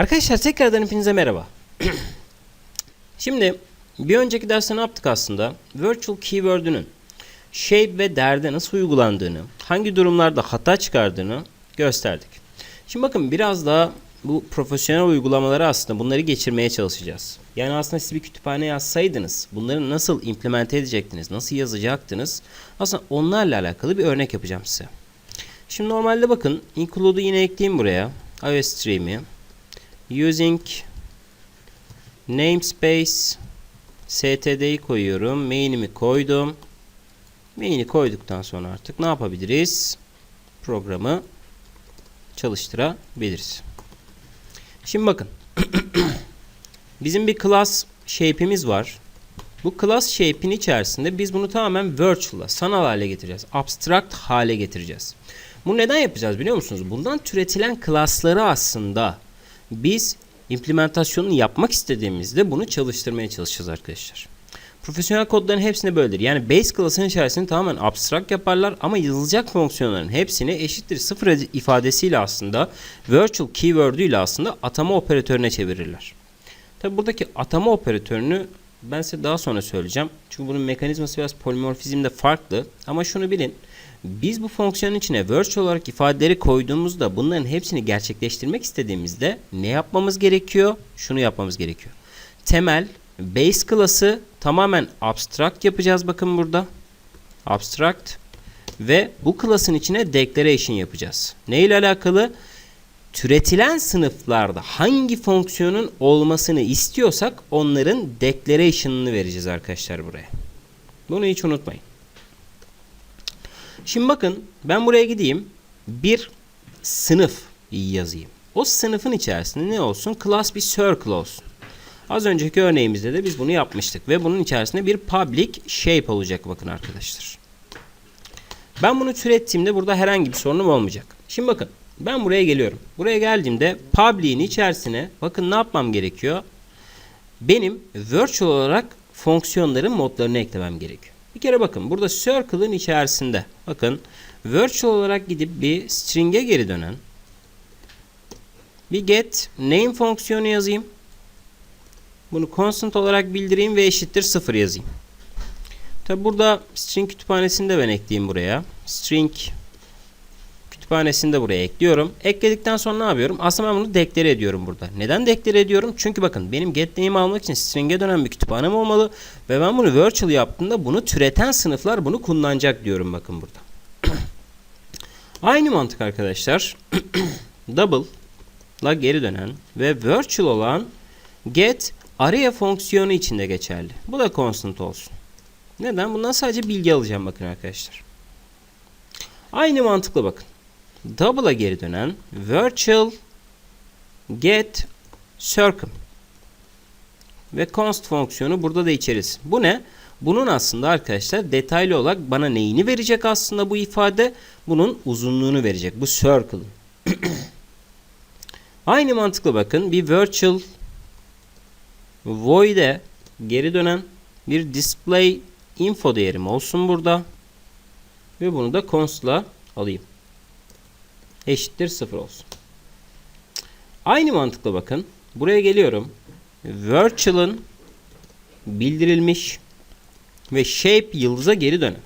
Arkadaşlar tekrardan hepinize merhaba. Şimdi bir önceki derste ne yaptık aslında? Virtual keyword'ünün shape ve derde nasıl uygulandığını, hangi durumlarda hata çıkardığını gösterdik. Şimdi bakın biraz daha bu profesyonel uygulamaları aslında bunları geçirmeye çalışacağız. Yani aslında siz bir kütüphane yazsaydınız bunları nasıl implemente edecektiniz, nasıl yazacaktınız aslında onlarla alakalı bir örnek yapacağım size. Şimdi normalde bakın include'u yine ekleyeyim buraya. iOS stream'i using namespace std'yi koyuyorum. Main'imi koydum. Main'i koyduktan sonra artık ne yapabiliriz? Programı çalıştırabiliriz. Şimdi bakın. Bizim bir class shape'imiz var. Bu class shape'in içerisinde biz bunu tamamen virtual'a, sanal hale getireceğiz. Abstract hale getireceğiz. Bunu neden yapacağız biliyor musunuz? Bundan türetilen class'ları aslında biz implementasyonunu yapmak istediğimizde bunu çalıştırmaya çalışacağız arkadaşlar. Profesyonel kodların hepsinde böyledir. Yani base class'ın içerisinde tamamen abstract yaparlar ama yazılacak fonksiyonların hepsini eşittir sıfır ifadesiyle aslında virtual keyword'üyle aslında atama operatörüne çevirirler. Tabi buradaki atama operatörünü ben size daha sonra söyleyeceğim. Çünkü bunun mekanizması biraz polimorfizmde farklı. Ama şunu bilin. Biz bu fonksiyonun içine virtual olarak ifadeleri koyduğumuzda bunların hepsini gerçekleştirmek istediğimizde ne yapmamız gerekiyor? Şunu yapmamız gerekiyor. Temel base class'ı tamamen abstract yapacağız bakın burada. Abstract ve bu class'ın içine declaration yapacağız. Ne ile alakalı? Türetilen sınıflarda hangi fonksiyonun olmasını istiyorsak onların declaration'ını vereceğiz arkadaşlar buraya. Bunu hiç unutmayın. Şimdi bakın ben buraya gideyim. Bir sınıf yazayım. O sınıfın içerisinde ne olsun? Class bir circle olsun. Az önceki örneğimizde de biz bunu yapmıştık. Ve bunun içerisinde bir public shape olacak bakın arkadaşlar. Ben bunu türettiğimde burada herhangi bir sorunum olmayacak. Şimdi bakın ben buraya geliyorum. Buraya geldiğimde public'in içerisine bakın ne yapmam gerekiyor? Benim virtual olarak fonksiyonların modlarını eklemem gerekiyor. Bir kere bakın burada circle'ın içerisinde bakın virtual olarak gidip bir string'e geri dönen bir get name fonksiyonu yazayım. Bunu constant olarak bildireyim ve eşittir 0 yazayım. Tabi burada string kütüphanesini de ben ekleyeyim buraya. String kütüphanesini de buraya ekliyorum. Ekledikten sonra ne yapıyorum? Aslında ben bunu deklare ediyorum burada. Neden deklare ediyorum? Çünkü bakın benim get name'i almak için string'e dönen bir kütüphanem olmalı. Ve ben bunu virtual yaptığımda bunu türeten sınıflar bunu kullanacak diyorum bakın burada. Aynı mantık arkadaşlar. Double la geri dönen ve virtual olan get araya fonksiyonu içinde geçerli. Bu da constant olsun. Neden? Bundan sadece bilgi alacağım bakın arkadaşlar. Aynı mantıkla bakın. Double'a geri dönen virtual get circle ve const fonksiyonu burada da içeriz. Bu ne? Bunun aslında arkadaşlar detaylı olarak bana neyini verecek aslında bu ifade? Bunun uzunluğunu verecek. Bu circle'ın. Aynı mantıkla bakın bir virtual void'e geri dönen bir display info değerim olsun burada. Ve bunu da const'la alayım. Eşittir 0 olsun. Aynı mantıkla bakın. Buraya geliyorum. Virtual'ın bildirilmiş ve shape yıldıza geri dönen.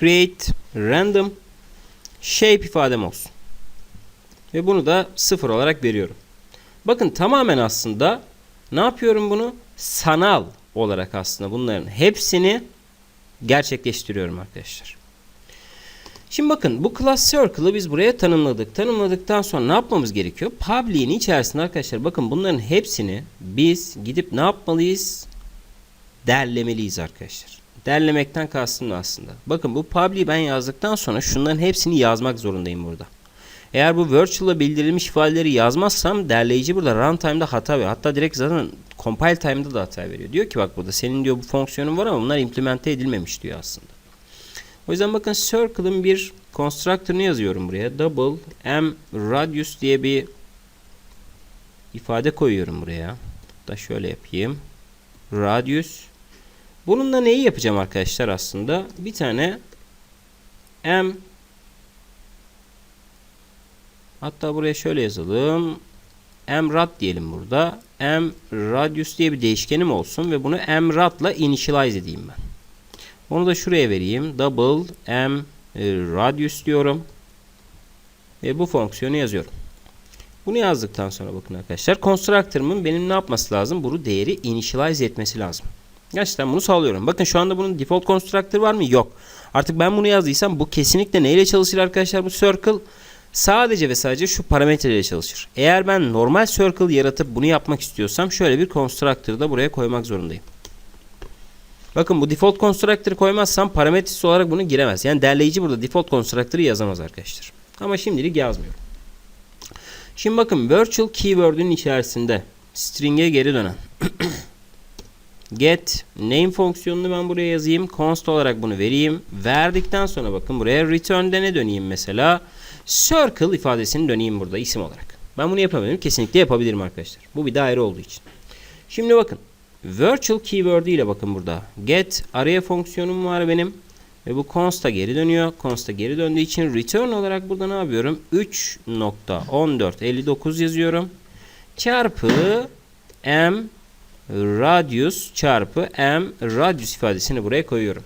Create random shape ifadem olsun. Ve bunu da 0 olarak veriyorum. Bakın tamamen aslında ne yapıyorum bunu? Sanal olarak aslında bunların hepsini gerçekleştiriyorum arkadaşlar. Şimdi bakın bu class circle'ı biz buraya tanımladık. Tanımladıktan sonra ne yapmamız gerekiyor? Public'in içerisinde arkadaşlar bakın bunların hepsini biz gidip ne yapmalıyız? Derlemeliyiz arkadaşlar. Derlemekten kastım aslında. Bakın bu public'i ben yazdıktan sonra şunların hepsini yazmak zorundayım burada. Eğer bu virtual'a bildirilmiş ifadeleri yazmazsam derleyici burada runtime'da hata veriyor. Hatta direkt zaten compile time'da da hata veriyor. Diyor ki bak burada senin diyor bu fonksiyonun var ama bunlar implemente edilmemiş diyor aslında. O yüzden bakın circle'ın bir constructor'ını yazıyorum buraya. Double m radius diye bir ifade koyuyorum buraya. Da şöyle yapayım. Radius. Bununla neyi yapacağım arkadaşlar aslında? Bir tane m Hatta buraya şöyle yazalım. mrad diyelim burada. m radius diye bir değişkenim olsun ve bunu mrad'la initialize edeyim ben. Onu da şuraya vereyim. Double m e, radius diyorum. Ve bu fonksiyonu yazıyorum. Bunu yazdıktan sonra bakın arkadaşlar. Constructor'ımın benim ne yapması lazım? Bunu değeri initialize etmesi lazım. Gerçekten bunu sağlıyorum. Bakın şu anda bunun default constructor var mı? Yok. Artık ben bunu yazdıysam bu kesinlikle neyle çalışır arkadaşlar? Bu circle sadece ve sadece şu parametreyle çalışır. Eğer ben normal circle yaratıp bunu yapmak istiyorsam şöyle bir constructor da buraya koymak zorundayım. Bakın bu default constructor'ı koymazsam parametresi olarak bunu giremez. Yani derleyici burada default constructor'ı yazamaz arkadaşlar. Ama şimdilik yazmıyorum. Şimdi bakın virtual keyword'ün içerisinde string'e geri dönen get name fonksiyonunu ben buraya yazayım. Const olarak bunu vereyim. Verdikten sonra bakın buraya return'de ne döneyim mesela? Circle ifadesini döneyim burada isim olarak. Ben bunu yapamıyorum. Kesinlikle yapabilirim arkadaşlar. Bu bir daire olduğu için. Şimdi bakın. Virtual keyword ile bakın burada. Get araya fonksiyonum var benim. Ve bu const'a geri dönüyor. Const'a geri döndüğü için return olarak burada ne yapıyorum? 3.1459 yazıyorum. Çarpı m radius çarpı m radius ifadesini buraya koyuyorum.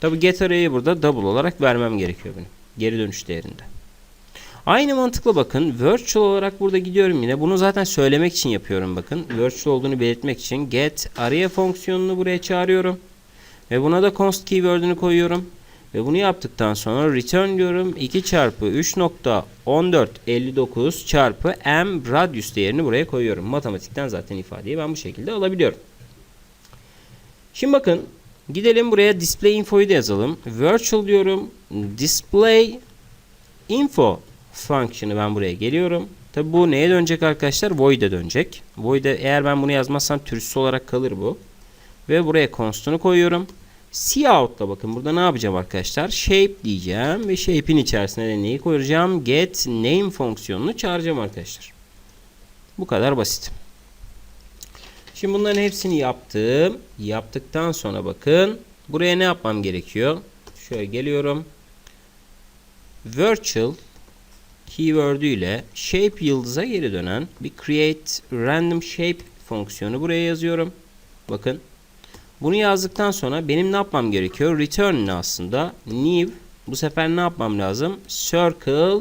Tabi get array'i burada double olarak vermem gerekiyor benim. Geri dönüş değerinde. Aynı mantıkla bakın virtual olarak burada gidiyorum yine. Bunu zaten söylemek için yapıyorum bakın. Virtual olduğunu belirtmek için get araya fonksiyonunu buraya çağırıyorum. Ve buna da const keyword'ünü koyuyorum. Ve bunu yaptıktan sonra return diyorum. 2 çarpı 3.1459 çarpı m radius değerini buraya koyuyorum. Matematikten zaten ifadeyi ben bu şekilde alabiliyorum. Şimdi bakın gidelim buraya display info'yu da yazalım. Virtual diyorum. Display info function'ı ben buraya geliyorum. Tabi bu neye dönecek arkadaşlar? Void'e dönecek. Void'e eğer ben bunu yazmazsam türsüz olarak kalır bu. Ve buraya const'unu koyuyorum. Cout'la bakın burada ne yapacağım arkadaşlar? Shape diyeceğim ve shape'in içerisine de neyi koyacağım? Get name fonksiyonunu çağıracağım arkadaşlar. Bu kadar basit. Şimdi bunların hepsini yaptım. Yaptıktan sonra bakın buraya ne yapmam gerekiyor? Şöyle geliyorum. Virtual keyword'ü ile shape yıldıza geri dönen bir create random shape fonksiyonu buraya yazıyorum. Bakın bunu yazdıktan sonra benim ne yapmam gerekiyor? Return aslında? New. Bu sefer ne yapmam lazım? Circle.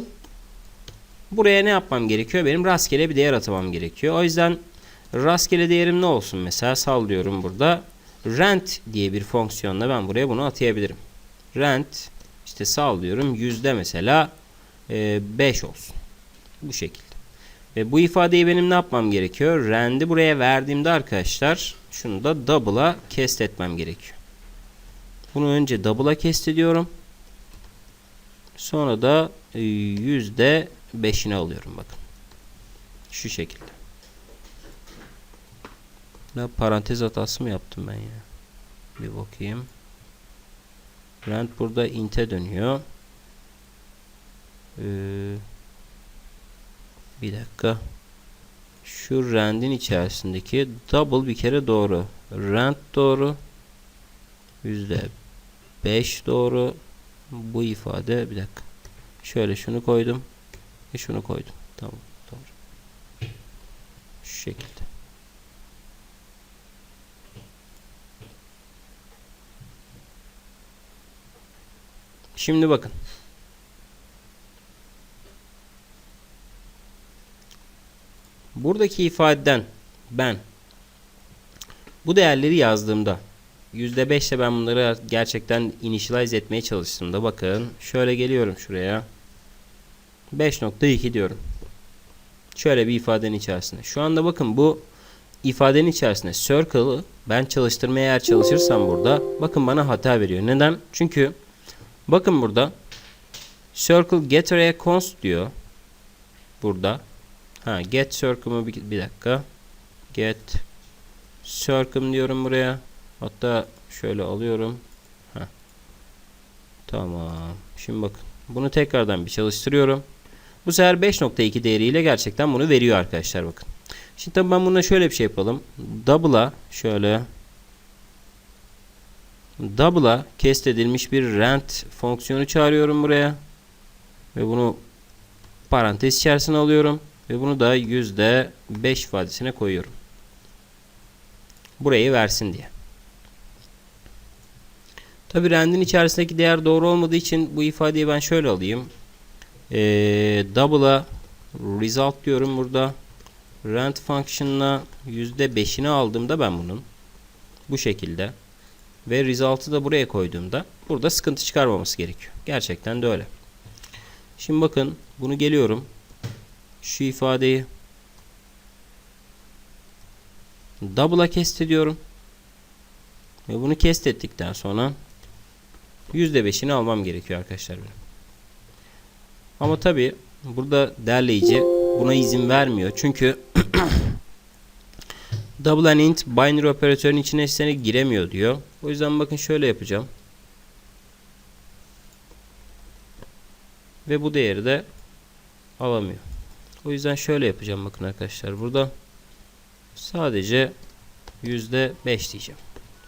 Buraya ne yapmam gerekiyor? Benim rastgele bir değer atamam gerekiyor. O yüzden rastgele değerim ne olsun? Mesela sallıyorum burada. Rent diye bir fonksiyonla ben buraya bunu atayabilirim. Rent işte sallıyorum yüzde mesela 5 olsun. Bu şekilde. Ve bu ifadeyi benim ne yapmam gerekiyor? Rent'i buraya verdiğimde arkadaşlar şunu da double'a kest etmem gerekiyor. Bunu önce double'a kest ediyorum. Sonra da yüzde beşini alıyorum bakın. Şu şekilde. Ne parantez hatası mı yaptım ben ya? Bir bakayım. Rent burada int'e dönüyor. Ee, bir dakika. Şu rand'in içerisindeki double bir kere doğru. Rand doğru. Yüzde 5 doğru. Bu ifade bir dakika. Şöyle şunu koydum. Ve şunu koydum. Tamam. Doğru. Şu şekilde. Şimdi bakın. Buradaki ifadeden ben bu değerleri yazdığımda %5 ile ben bunları gerçekten initialize etmeye çalıştığımda bakın şöyle geliyorum şuraya 5.2 diyorum. Şöyle bir ifadenin içerisinde. Şu anda bakın bu ifadenin içerisinde circle'ı ben çalıştırmaya eğer çalışırsam burada bakın bana hata veriyor. Neden? Çünkü bakın burada circle get array const diyor. Burada Ha get circum'u bir, bir dakika. Get circum diyorum buraya. Hatta şöyle alıyorum. Ha. Tamam. Şimdi bakın. Bunu tekrardan bir çalıştırıyorum. Bu sefer 5.2 değeriyle gerçekten bunu veriyor arkadaşlar bakın. Şimdi tabii ben buna şöyle bir şey yapalım. Double'a şöyle double'a kest edilmiş bir rent fonksiyonu çağırıyorum buraya. Ve bunu parantez içerisine alıyorum. Ve bunu da %5 ifadesine koyuyorum. Burayı versin diye. Tabi rand'in içerisindeki değer doğru olmadığı için bu ifadeyi ben şöyle alayım. Ee, double'a result diyorum burada. Rand function'ına %5'ini aldığımda ben bunun bu şekilde ve result'ı da buraya koyduğumda burada sıkıntı çıkarmaması gerekiyor. Gerçekten de öyle. Şimdi bakın bunu geliyorum. Şu ifadeyi double'a kest ediyorum. Ve bunu kest ettikten sonra %5'ini almam gerekiyor arkadaşlar benim. Ama tabi burada derleyici buna izin vermiyor. Çünkü double and int binary operatörün içine eşleşene giremiyor diyor. O yüzden bakın şöyle yapacağım. Ve bu değeri de alamıyor. O yüzden şöyle yapacağım bakın arkadaşlar. Burada sadece %5 diyeceğim.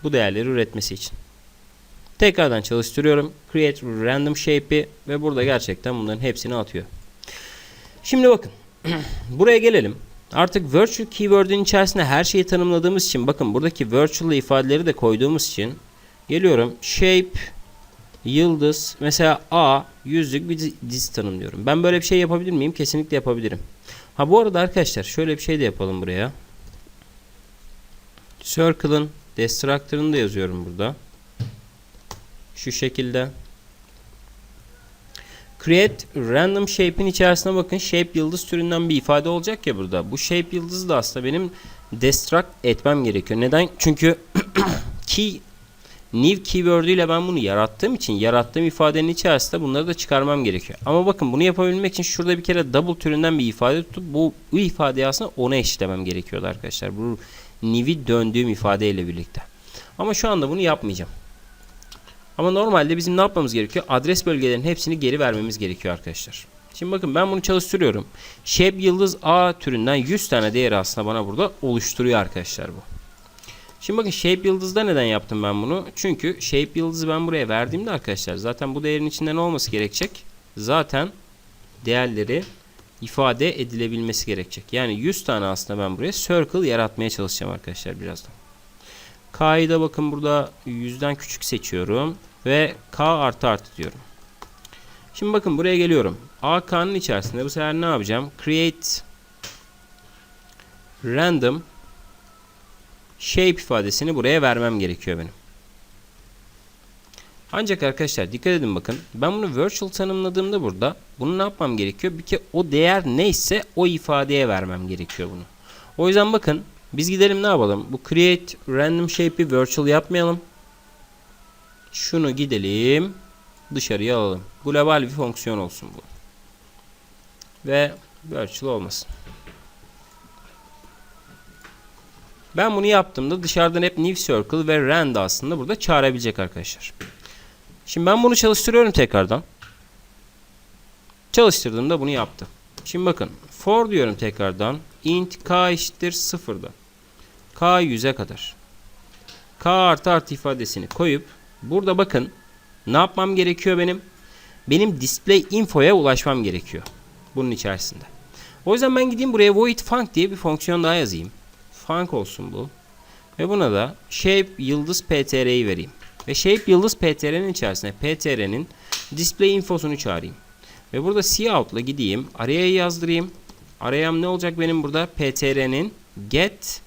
Bu değerleri üretmesi için. Tekrardan çalıştırıyorum. Create random shape'i ve burada gerçekten bunların hepsini atıyor. Şimdi bakın. Buraya gelelim. Artık virtual keyword'ün içerisinde her şeyi tanımladığımız için bakın buradaki virtual ifadeleri de koyduğumuz için geliyorum shape yıldız mesela A yüzlük bir dizi tanımlıyorum. Ben böyle bir şey yapabilir miyim? Kesinlikle yapabilirim. Ha bu arada arkadaşlar şöyle bir şey de yapalım buraya. Circle'ın destructor'ını da yazıyorum burada. Şu şekilde. Create random shape'in içerisine bakın. Shape yıldız türünden bir ifade olacak ya burada. Bu shape yıldızı da aslında benim destruct etmem gerekiyor. Neden? Çünkü key new keyword ile ben bunu yarattığım için yarattığım ifadenin içerisinde bunları da çıkarmam gerekiyor. Ama bakın bunu yapabilmek için şurada bir kere double türünden bir ifade tutup bu, bu ifadeyi aslında ona eşitlemem gerekiyordu arkadaşlar. Bu new'i döndüğüm ifadeyle birlikte. Ama şu anda bunu yapmayacağım. Ama normalde bizim ne yapmamız gerekiyor? Adres bölgelerinin hepsini geri vermemiz gerekiyor arkadaşlar. Şimdi bakın ben bunu çalıştırıyorum. Shape yıldız A türünden 100 tane değeri aslında bana burada oluşturuyor arkadaşlar bu. Şimdi bakın shape yıldızda neden yaptım ben bunu? Çünkü shape yıldızı ben buraya verdiğimde arkadaşlar zaten bu değerin içinde ne olması gerekecek? Zaten değerleri ifade edilebilmesi gerekecek. Yani 100 tane aslında ben buraya circle yaratmaya çalışacağım arkadaşlar birazdan. K'yı da bakın burada 100'den küçük seçiyorum. Ve K artı artı diyorum. Şimdi bakın buraya geliyorum. AK'nın içerisinde bu sefer ne yapacağım? Create random shape ifadesini buraya vermem gerekiyor benim. Ancak arkadaşlar dikkat edin bakın. Ben bunu virtual tanımladığımda burada bunu ne yapmam gerekiyor? Bir kere o değer neyse o ifadeye vermem gerekiyor bunu. O yüzden bakın biz gidelim ne yapalım? Bu create random shape'i virtual yapmayalım. Şunu gidelim dışarıya alalım. Global bir fonksiyon olsun bu. Ve virtual olmasın. Ben bunu yaptığımda dışarıdan hep new circle ve rand aslında burada çağırabilecek arkadaşlar. Şimdi ben bunu çalıştırıyorum tekrardan. Çalıştırdığımda bunu yaptı. Şimdi bakın for diyorum tekrardan. int k eşittir 0'da. k 100'e kadar. k artı artı ifadesini koyup burada bakın ne yapmam gerekiyor benim? Benim display info'ya ulaşmam gerekiyor. Bunun içerisinde. O yüzden ben gideyim buraya void func diye bir fonksiyon daha yazayım. Func olsun bu. Ve buna da shape yıldız ptr'yi vereyim. Ve shape yıldız ptr'nin içerisine ptr'nin display infosunu çağırayım. Ve burada cout'la gideyim. Araya yazdırayım. Arayam ne olacak benim burada? ptr'nin get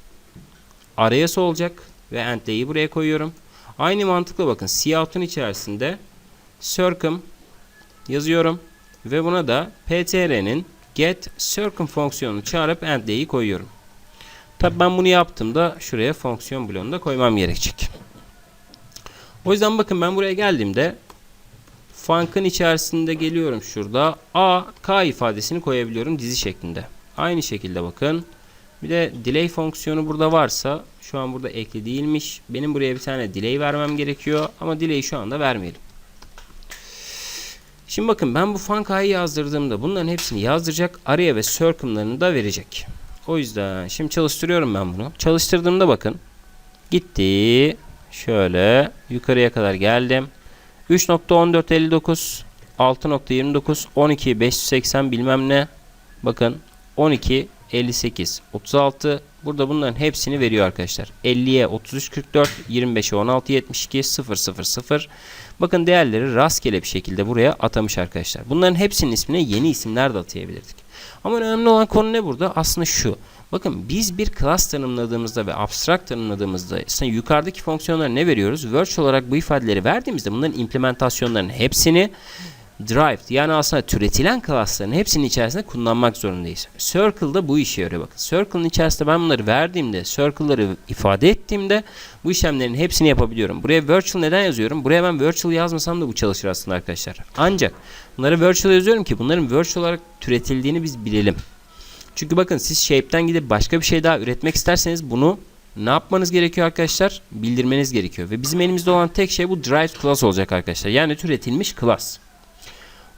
arayası olacak. Ve end'leyi buraya koyuyorum. Aynı mantıkla bakın. cout'un içerisinde circum yazıyorum. Ve buna da ptr'nin get circum fonksiyonunu çağırıp end'leyi koyuyorum. Tabi ben bunu yaptığımda şuraya fonksiyon bloğunu da koymam gerekecek. O yüzden bakın ben buraya geldiğimde func'ın içerisinde geliyorum şurada a k ifadesini koyabiliyorum dizi şeklinde. Aynı şekilde bakın. Bir de delay fonksiyonu burada varsa şu an burada ekli değilmiş. Benim buraya bir tane delay vermem gerekiyor ama delay'i şu anda vermeyelim. Şimdi bakın ben bu func'ı yazdırdığımda bunların hepsini yazdıracak. Araya ve circum'larını da verecek. O yüzden şimdi çalıştırıyorum ben bunu. Çalıştırdığımda bakın. Gitti. Şöyle yukarıya kadar geldim. 3.1459 6.29 12 580 bilmem ne. Bakın 12, 58, 36. Burada bunların hepsini veriyor arkadaşlar. 50'ye 33, 44, 25'e 16, 72, 0, 0, 0. Bakın değerleri rastgele bir şekilde buraya atamış arkadaşlar. Bunların hepsinin ismine yeni isimler de atayabilirdik. Ama önemli olan konu ne burada? Aslında şu. Bakın biz bir class tanımladığımızda ve abstract tanımladığımızda aslında yukarıdaki fonksiyonlara ne veriyoruz? Virtual olarak bu ifadeleri verdiğimizde bunların implementasyonlarının hepsini derived yani aslında türetilen class'ların hepsinin içerisinde kullanmak zorundayız. Circle'da bu işe yarıyor bakın. Circle'ın içerisinde ben bunları verdiğimde, circle'ları ifade ettiğimde bu işlemlerin hepsini yapabiliyorum. Buraya virtual neden yazıyorum? Buraya ben virtual yazmasam da bu çalışır aslında arkadaşlar. Ancak bunları virtual yazıyorum ki bunların virtual olarak türetildiğini biz bilelim. Çünkü bakın siz shape'den gidip başka bir şey daha üretmek isterseniz bunu ne yapmanız gerekiyor arkadaşlar? Bildirmeniz gerekiyor. Ve bizim elimizde olan tek şey bu derived class olacak arkadaşlar. Yani türetilmiş class.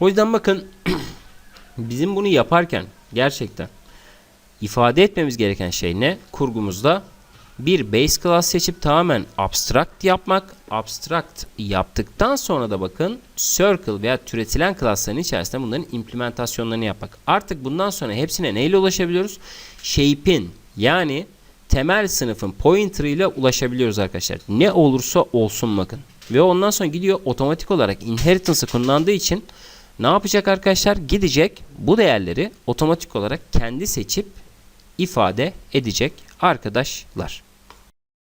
O yüzden bakın bizim bunu yaparken gerçekten ifade etmemiz gereken şey ne? Kurgumuzda bir base class seçip tamamen abstract yapmak. Abstract yaptıktan sonra da bakın circle veya türetilen classların içerisinde bunların implementasyonlarını yapmak. Artık bundan sonra hepsine neyle ulaşabiliyoruz? Shape'in yani temel sınıfın pointer ile ulaşabiliyoruz arkadaşlar. Ne olursa olsun bakın. Ve ondan sonra gidiyor otomatik olarak inheritance'ı kullandığı için ne yapacak arkadaşlar? Gidecek bu değerleri otomatik olarak kendi seçip ifade edecek arkadaşlar.